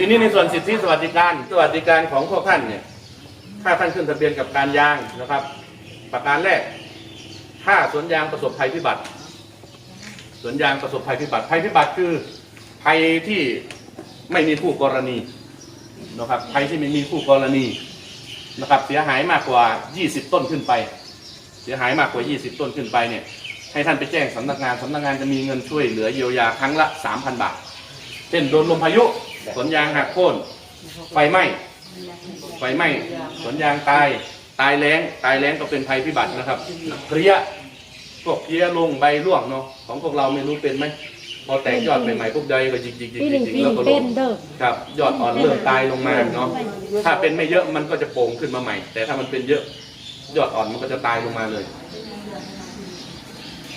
ทีนี้ในส่วนสิทธิสวัสดิการสวัสดิการของพวกท่านเนี่ย ถ้าท่านขึ้นทะเบียนกับการยางนะครับ ประการแรก ถ้าสวนยางประสบภัยพิบัติสวนยางประสบภัยพิบัติภัยพิบัติคือภัยที่ไม่มีผู้กรณีนะครับภัยที่ไม่มีผู้กรณีนะครับ เสียหายมากกว่า 20 ต้นขึ้นไป เสียหายมากกว่า 20 ต้นขึ้นไปเนี่ย ให้ท่านไปแจ้งสำนักงานสำนักงานจะมีเงินช่วยเหลือเยียวยาครั้งละ 3,000 บาท เช่นโดนลมพายุ สวนยางหักโค่นไฟไหม้ไฟไหม้สวนยางตาย ตายแล้ง ตายแล้งก็เป็นภัยพิบัตินะครับเพลี้ยพวกเพลี้ยลงใบร่วงเนาะของพวกเราไม่รู้เป็นไหมพอแตกยอดใหม่ๆพวกใดก็จิกจิกจิกปีหจินึ่กงจิกปีแล้วก็ลเป็งนเด้อครับ ยอดอ่อนเริ่มตายลงมาเนาะถ้าเป็นไม่เยอะมันก็จะโป่งขึ้นมาใหม่ แต่ถ้ามันเป็นเยอะยอดอ่อนมันก็จะตายลงมาเลย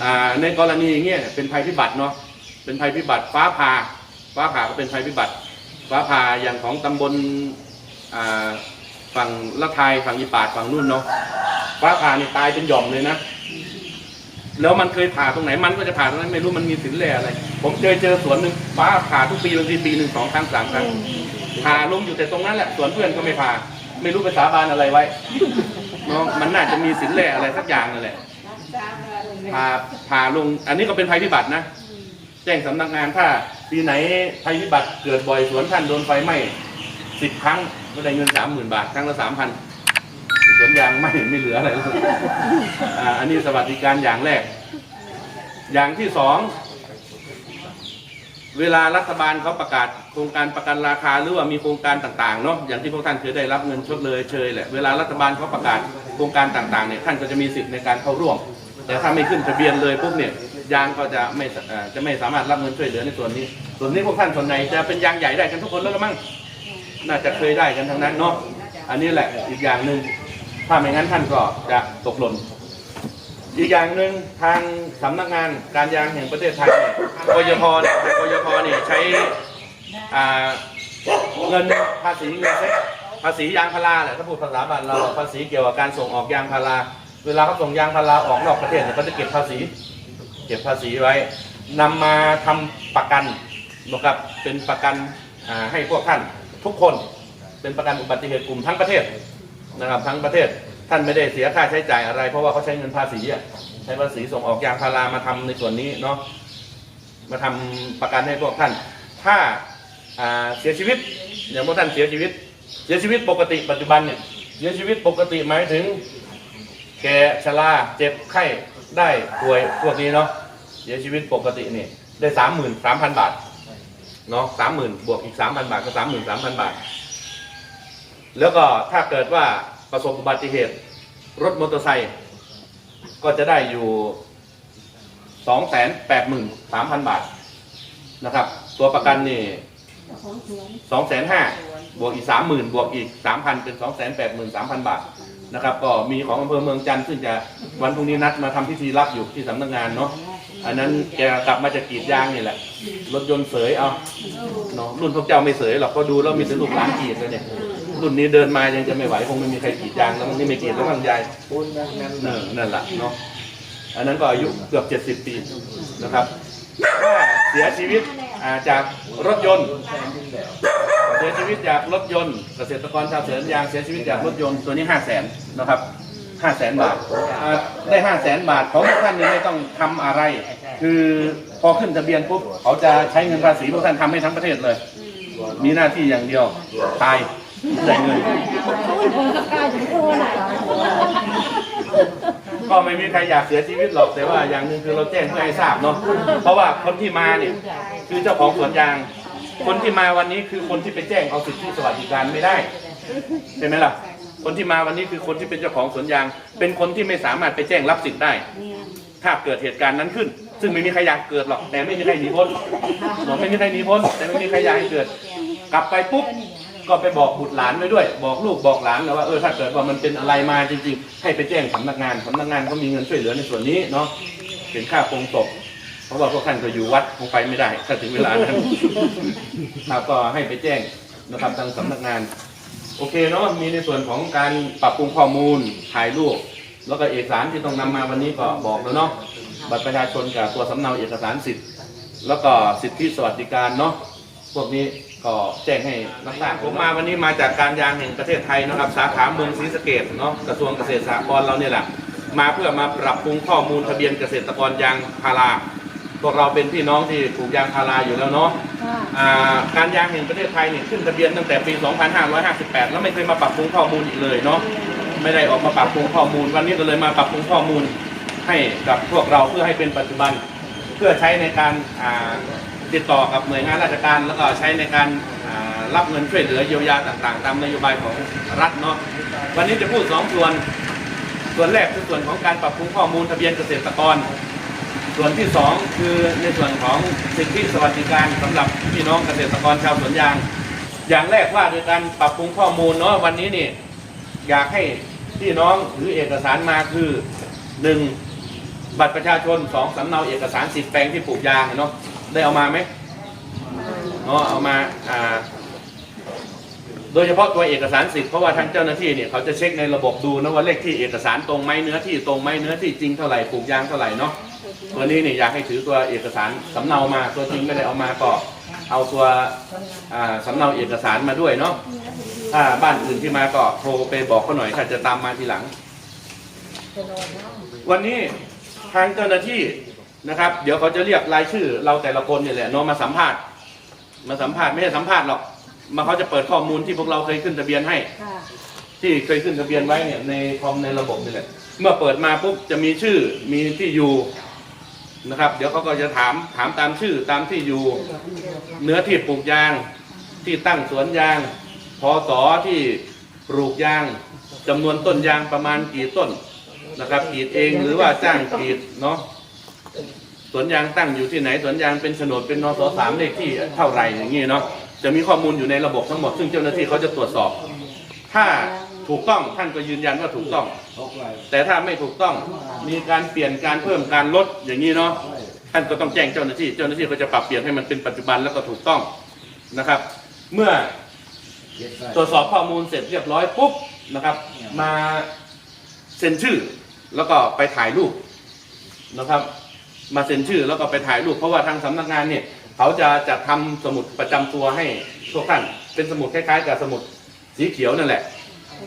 อ่าในกรณีอย่างเงี้ยเป็นภัยพิบัติเนาะเป็นภัยพิบัติฟ้าผ่าฟ้าผ่าก็เป็นภัยพิบัติ ฟ้าผ่าอย่างของตำบลฝั่งละทายฝั่งอีปาดฝั่งนู่นเนาะฟ้าผ่านี่ตายเป็นหย่อมเลยนะแล้วมันเคยผ่าตรงไหนมันก็จะผ่าตรงนั้นไม่รู้มันมีสินแร่อะไร ผมเจอเจอสวนหนึ่งฟ้าผ่าทุกปีบางทีปีหนึ่งสองครั้งสามครั้งผ่าลงอยู่แต่ตรงนั้นแหละสวนเพื่อนก็ไม่ผ่า ไม่รู้ไปสาบานอะไรไว้เนาะมันน่าจะมีสินแร่อะไรสักอย่างนั่นแหละผ่าผ่าลง อันนี้ก็เป็นภัยพิบัตินะ แจ้งสำนักงานถ้าปีไหนภัยพิบัติเกิดบ่อยสวนท่านโดนไฟไหม้สิบครั้งก็ได้เงินสามหมื่นบาท ครั้งละสามพันสวนยางไม่ไม่เหลืออะไรเลยอ่าอันนี้สวัสดิการอย่างแรก อย่างที่สองเวลารัฐบาลเขาประกาศโครงการประกันราคาหรือว่ามีโครงการต่างๆเนาะอย่างที่พวกท่านเคยได้รับเงินชดเลยเชยแหละเวลารัฐบาลเขาประกาศโครงการต่างๆเนี่ยท่านก็จะมีสิทธิ์ในการเข้าร่วม แต่ถ้าไม่ขึ้นทะเบียนเลยปุ๊บเนี่ย ยางก็จะไม่เอ่อจะไม่สามารถรับเงินช่วยเหลือในส่วนนี้ ส่วนนี้พวกท่านส่วนไหนจะเป็นยางใหญ่ได้กันทุกคนแล้วละมั้งน่าจะเคยได้กันทั้งนั้นเนาะอันนี้แหละอีกอย่างหนึ่งถ้าไม่งั้นท่านก็จะตกหล่นอีกอย่างหนึ่งทางสำนักงานการยางแห่งประเทศไทยเนี่ยกยทเนี่ยทางกยทเนี่ยใช้อ่าเงินภาษีเงินเซ็ตภาษียางพาราแหละถ้าพูดภาษาบ้านเราภาษีเกี่ยวกับการส่งออกยางพารา เวลาเขาส่งยางพาราออกนอกประเทศเนี่ยเขาจะเก็บภาษี เก็บภาษีไว้นำมาทำประกันนะครับเป็นประกันให้พวกท่านทุกคนเป็นประกันอุบัติเหตุกลุ่มทั้งประเทศนะครับทั้งประเทศท่านไม่ได้เสียค่าใช้จ่ายอะไร เพราะว่าเขาใช้เงินภาษีใช้ภาษีส่งออกยางพารามาทำในส่วนนี้เนาะมาทำประกันให้พวกท่าน ถ้าาเสียชีวิตอย่างพวกท่านเสียชีวิต เสียชีวิตปกติปัจจุบันเนี่ยเสียชีวิตปกติหมายถึง แก่ชราเจ็บไข้ได้ป่วยพวกนี้เนาะเสียชีวิตปกตินี่ได้สามหมื่นสามพันบาทเนาะสามหมื่นบวกอีกสามพันบาทก็สามหมื่นสามพันบาท แล้วก็ถ้าเกิดว่าประสบอุบัติเหตุ รถมอเตอร์ไซค์ก็จะได้อยู่สองแสนแปดหมื่นสามพันบาทนะครับ ตัวประกันนี่สองแสนห้าบวกอีกสามหมื่นบวกอีกสามพันเป็นสองแสนแปดหมื่นสามพันบาท นะครับ ก็มีของอำเภอเมืองจันทร์ซึ่งจะวันพรุ่งนี้นัดมาทำพิธีรับอยู่ที่สำนักงานเนาะอันนั้นแกกลับมาจากกรีดยางนี่แหละ รถยนต์เสยเอาเนาะรุ่นพวกเจ้าไม่เสยหรอกก็ดูแล้วมีแต่ลูกหลานกรีดเลยเนี่ยรุ่นนี้เดินมายังจะไม่ไหวคงไม่มีใครกรีดยางแล้วมันนี่ไม่กรีดแล้วมันใหญ่เออนั่นแหละเนาะอันนั้นก็อายุเกือบ 70 ปีนะครับถ้าเสียชีวิตอ่าจากรถยนต์เสียชีวิตจากรถยนต์ เกษตรกรชาวสวนยางเสียชีวิตจากรถยนต์ตัวนี้ห้าแสนนะครับห้าแสนบาทอ่าได้ห้าแสนบาทของพวกท่านนี่ไม่ต้องทำอะไร คือพอขึ้นทะเบียนปุ๊บเขาจะใช้เงินภาษีพวกท่านทำให้ทั้งประเทศเลย มีหน้าที่อย่างเดียวตายได้เงิน ก็ไม่มีใครอยากเสียชีวิตหรอกแต่ว่าอย่างหนึ่งคือเราแจ้งเพื่อให้ทราบเนาะเพราะว่าคนที่มาเนี่ยคือเจ้าของสวนยาง คนที่มาวันนี้คือคนที่ไปแจ้งเอาสิทธิสวัสดิการไม่ได้ใช่ไหมล่ะ คนที่มาวันนี้คือคนที่เป็นเจ้าของสวนยาง เป็นคนที่ไม่สามารถไปแจ้งรับสิทธิ์ได้ ถ้าเกิดเหตุการณ์นั้นขึ้น ซึ่งไม่มีใครอยากเกิดหรอกแต่ไม่มีใครหนีพ้นบอกไม่มีใครหนีพ้นแต่ไม่มีใครอยากให้เกิด กลับไปปุ๊บก็ไปบอกบุตรหลานไว้ด้วย บอกลูกบอกหลานนะว่าเออถ้าเกิดว่ามันเป็นอะไรมาจริง ๆ ให้ไปแจ้งสำนักงานสำนักงานก็มีเงินช่วยเหลือในส่วนนี้เนาะเป็นค่าโปรงศพ ราะว่าพวกท่านก็อยู่วัดคงไปไม่ได้ถ้าถึงเวลานั้นครับก็ให้ไปแจ้งนะครับทางสำนักงาน โอเคเนาะมีในส่วนของการปรับปรุงข้อมูลถ่ายรูปแล้วก็เอกสารที่ต้องนำมาวันนี้ก็บอกแล้วเนาะบัตรประชาชนกับตัวสำเนาเอกสารสิทธิ์ แล้วก็สิทธิสวัสดิการเนาะพวกนี้ก็แจ้งให้นักทราบผมมาวันนี้มาจากการยางแห่งประเทศไทยนะครับ สาขาเมืองศรีสะเกดเนาะกระทรวงเกษตรสหกรณ์เราเนี่ยแหละมาเพื่อมาปรับปรุงข้อมูลทะเบียนเกษตรกรยางพารา พวกเราเป็นพี่น้องที่ปลูกยางพาราอยู่แล้วเนาะค่ะอ่าการยางแห่งประเทศไทยเนี่ยขึ้นทะเบียนตั้งแต่ปี 2558 แล้วไม่เคยมาปรับปรุงข้อมูลอีกเลยเนาะไม่ได้ออกมาปรับปรุงข้อมูล วันนี้ก็เลยมาปรับปรุงข้อมูลให้กับพวกเราเพื่อให้เป็นปัจจุบัน เพื่อใช้ในการอ่าติดต่อกับหน่วยงานราชการ แล้วก็ใช้ในการอ่ารับเงินช่วยเหลือเยียวยาต่างๆ ตามนโยบายของรัฐเนาะวันนี้จะพูดสองส่วนส่วนแรกคือส่วนของการปรับปรุงข้อมูลทะเบียนเกษตรกร ส่วนที่สองคือในส่วนของสิทธิสวัสดิการสำหรับพี่น้องเกษตรกรชาวสวนยาง อย่างแรกว่าโดยการปรับปรุงข้อมูลเนาะวันนี้นี่อยากให้พี่น้องถือเอกสารมาคือหนึ่งบัตรประชาชนสองสำเนาเอกสารสิทธิแปลงที่ปลูกยางเนาะได้เอามาไหมเนาะเอามาอ่าโดยเฉพาะตัวเอกสารสิทธิ์เพราะว่าทางเจ้าหน้าที่เนี่ยเขาจะเช็คในระบบดูนะว่าเลขที่เอกสารตรงไหมเนื้อที่ตรงไหมเนื้อที่จริงเท่าไหร่ปลูกยางเท่าไหร่เนาะ ตัวนี้เนี่ยอยากให้ถือตัวเอกสารสำเนามาตัวจริงไม่ได้เอามาก็เอาตัวอ่าสำเนาเอกสารมาด้วยเนาะถ้าบ้านอื่นที่มาก็โทรไปบอกเขาหน่อยถ้าจะตามมาทีหลัง วันนี้ทางเจ้าหน้าที่นะครับ เดี๋ยวเขาจะเรียกรายชื่อ เราแต่ละคนเนี่ยแหละเนาะมาสัมภาษณ์ มาสัมภาษณ์ไม่ใช่สัมภาษณ์หรอก มาเขาจะเปิดข้อมูลที่พวกเราเคยขึ้นทะเบียนให้ที่เคยขึ้นทะเบียนไว้เนี่ยในคอมในระบบนี่แหละเมื่อเปิดมาปุ๊บจะมีชื่อมีที่อยู่ นะครับ เดี๋ยวเขาก็จะถามถามตามชื่อตามที่อยู่เนื้อที่ปลูกยาง ที่ตั้งสวนยางพศที่ปลูกยางจำนวนต้นยางประมาณกี่ต้นนะครับกรีดเองหรือว่าจ้างกรีดเนาะสวนยางตั้งอยู่ที่ไหนสวนยางเป็นโฉนดเป็นนสสามเลขที่เท่าไหร่อย่างนี้เนาะจะมีข้อมูลอยู่ในระบบทั้งหมด ซึ่งเจ้าหน้าที่เขาจะตรวจสอบ ถ้า ถูกต้องท่านก็ยืนยันว่าถูกต้อง แต่ถ้าไม่ถูกต้องมีการเปลี่ยนการเพิ่มการลดอย่างนี้เนาะท่านก็ต้องแจ้งเจ้าหน้าที่ เจ้าหน้าที่ก็จะปรับเปลี่ยนให้มันเป็นปัจจุบันแล้วก็ถูกต้องนะครับ เมื่อตรวจสอบข้อมูลเสร็จเรียบร้อยปุ๊บนะครับ มาเซ็นชื่อแล้วก็ไปถ่ายรูปนะครับ มาเซ็นชื่อแล้วก็ไปถ่ายรูปเพราะว่าทางสำนักงานเนี่ยเขาจะจัดทำสมุดประจำตัวให้พวกท่านเป็นสมุดคล้ายๆกับสมุดสีเขียวนั่นแหละ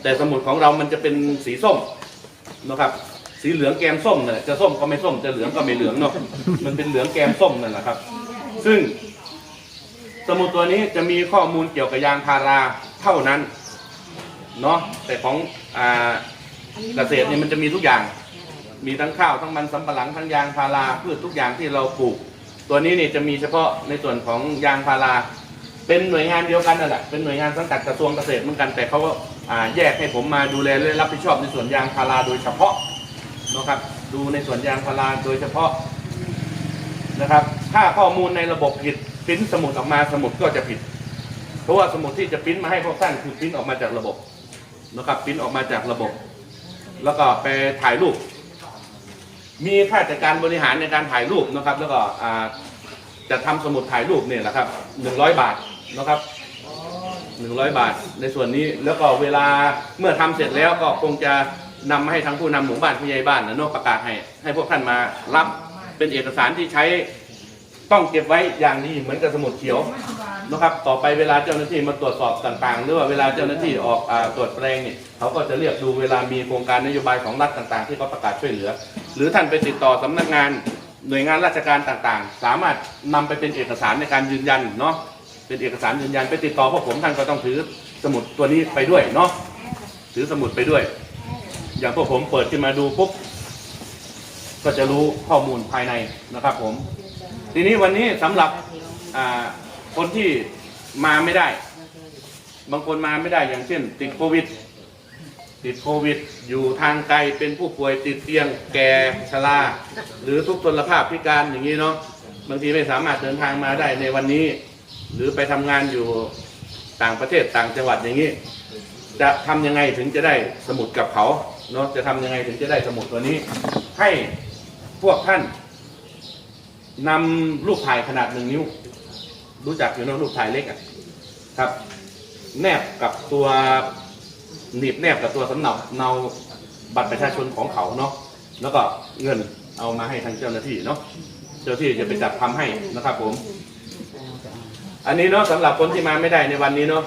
แต่สมุดของเรามันจะเป็นสีส้มนะครับ สีเหลืองแกมส้มเนี่ยจะส้มก็ไม่ส้มจะเหลืองก็ไม่เหลืองเนาะมันเป็นเหลืองแกมส้มนั่นแหละครับ ซึ่ง สมุดตัวนี้จะมีข้อมูลเกี่ยวกับยางพาราเท่านั้นเนาะแต่ของอ่าเกษตรเนี่ยมันจะมีทุกอย่าง มีทั้งข้าวทั้งมันสำปะหลังทั้งยางพาราพืชทุกอย่างที่เราปลูก ตัวนี้เนี่ยจะมีเฉพาะในส่วนของยางพารา เป็นหน่วยงานเดียวกันนั่นแหละเป็นหน่วยงานสังกัดกระทรวงเกษตรเหมือนกันแต่เขาก็อ่า แยกให้ผมมาดูแลและรับผิดชอบในส่วนยางพาราโดยเฉพาะนะครับ ดูในส่วนยางพาราโดยเฉพาะนะครับ ถ้าข้อมูลในระบบผิดปริ้นสมุดออกมาสมุดก็จะผิด เพราะว่าสมุดที่จะปริ้นมาให้พวกท่านคือปริ้นออกมาจากระบบนะครับปริ้นออกมาจากระบบ แล้วก็ไปถ่ายรูป มีค่าจัดการบริหารในการถ่ายรูปนะครับ แล้วก็จะทำสมุดถ่ายรูปเนี่ยแหละครับหนึ่งร้อยบาทนะครับ หนึ่งร้อยบาท ในส่วนนี้แล้วก็เวลาเมื่อทำเสร็จแล้วก็คงจะนำมาให้ทางผู้นำหมู่บ้านผู้ใหญ่บ้านนะเนกประกาศให้ ให้พวกท่านมารับเป็นเอกสารที่ใช้ต้องเก็บไว้อย่างดีเหมือนกับสมุดเขียวนะครับ ต่อไปเวลาเจ้าหน้าที่มาตรวจสอบต่างๆ หรือว่าเวลาเจ้าหน้าที่ออกอาตรวจแปลงเนี่ยเขาก็จะเรียกดูเวลามีโครงการนโยบายของรัฐต่างๆ ที่เขาประกาศช่วยเหลือ หรือท่านไปติดต่อสำนักงานหน่วยงานราชการต่างๆ สามารถนำไปเป็นเอกสารในการยืนยันเนาะ เป็นเอกสารยืนยันไปติดต่อพวกผมท่านก็ต้องถือสมุดตัวนี้ไปด้วยเนาะถือสมุดไปด้วย อย่างพวกผมเปิดขึ้นมาดูปุ๊บก็จะรู้ข้อมูลภายในนะครับ ผม ทีนี้วันนี้สำหรับคนที่มาไม่ได้ บางคนมาไม่ได้อย่างเช่น ติดโควิด ติดโควิด อยู่ทางไกลเป็นผู้ป่วยติดเตียงแก่ชราหรือทุกพลภาพพิการอย่างนี้เนาะบางทีไม่สามารถเดินทางมาได้ในวันนี้ หรือไปทำงานอยู่ต่างประเทศต่างจังหวัดอย่างนี้ จะทำยังไงถึงจะได้สมุดกับเขาเนาะจะทำยังไงถึงจะได้สมุดตัวนี้ ให้พวกท่านนำรูปถ่ายขนาดหนึ่งนิ้ว รู้จักอยู่เนอะรูปถ่ายเล็กอะครับ แนบกับตัวหนีบแนบกับตัวสำเนาเนาบัตรประชาชนของเขาเนาะแล้วก็เงินเอามาให้ทางเจ้าหน้าที่เนาะเจ้าหน้าที่จะไปจัดทำให้นะครับผม อันนี้เนาะสำหรับคนที่มาไม่ได้ในวันนี้เนาะ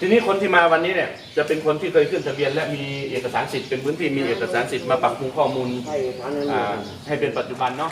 ทีนี้คนที่มาวันนี้เนี่ยจะเป็นคนที่เคยขึ้นทะเบียนและมีเอกสารสิทธิ์เป็นพื้นที่มีเอกสารสิทธิ์มาปรับปรุงข้อมูลใช่ฐานนั้นอ่าให้เป็นปัจจุบันเนาะ